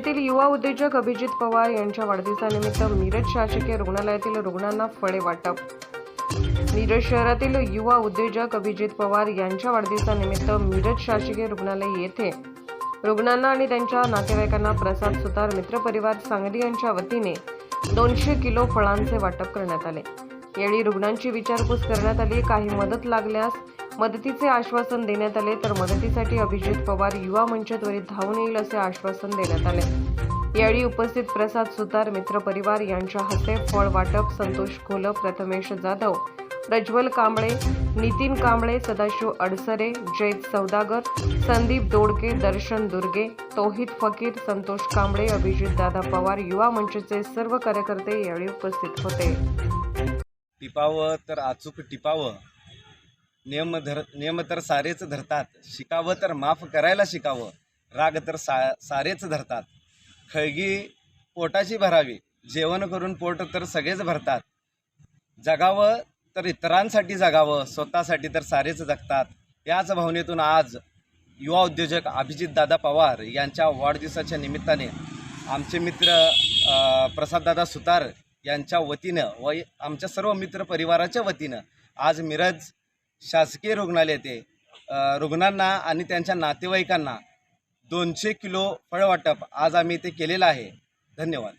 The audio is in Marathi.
राज्यातील युवा उद्योजक अभिजित पवार यांच्या वाढदिवसानिमित्त मिरज शासकीय रुग्णालयातील रुग्णांना फळे वाटप. मिरज शहरातील युवा उद्योजक अभिजित पवार यांच्या वाढदिवसानिमित्त मिरज शासकीय रुग्णालय येथे रुग्णांना आणि त्यांच्या नातेवाईकांना प्रसाद सुतार मित्रपरिवार सांगली यांच्या वतीने दोनशे किलो फळांचे वाटप करण्यात आले. यावेळी रुग्णांची विचारपूस करण्यात आली. काही मदत लागल्यास मदतीचे आश्वासन देण्यात आले तर मदतीसाठी अभिजित पवार युवा मंच त्वरित धावून येईल असे आश्वासन देण्यात आले. यावेळी उपस्थित प्रसाद सुतार मित्रपरिवार यांच्या हस्ते फळ वाटप संतोष खोल प्रथमेश जाधव प्रज्वल कांबळे नितीन कांबळे सदाशिव अडसरे जैत सौदागर संदीप दोडके दर्शन दुर्गे तोहित फकीर संतोष कांबळे अभिजित दादा पवार युवा मंचचे सर्व कार्यकर्ते यावेळी उपस्थित होते. टिपावं तर अचूक टिपावं. नियम धर नियम तर सारेच धरतात. शिकावं तर माफ करायला शिकावं. राग तर सा सारेच धरतात. खळगी पोटाची भरावी. जेवण करून पोट तर सगळेच भरतात. जगावं तर इतरांसाठी जगावं. स्वतःसाठी तर सारेच जगतात. याच भावनेतून आज युवा उद्योजक अभिजित दादा पवार यांच्या वाढदिवसाच्या निमित्ताने आमचे मित्र प्रसाददादा सुतार यांच्या वतीनं व आमच्या सर्व मित्र परिवाराच्या वतीनं आज मिरज शासकीय रुग्णालय येथे रुग्णांना आणि त्यांच्या नातेवाईकांना दोनशे किलो फळवाटप आज आम्ही इथे केलेलं आहे. धन्यवाद.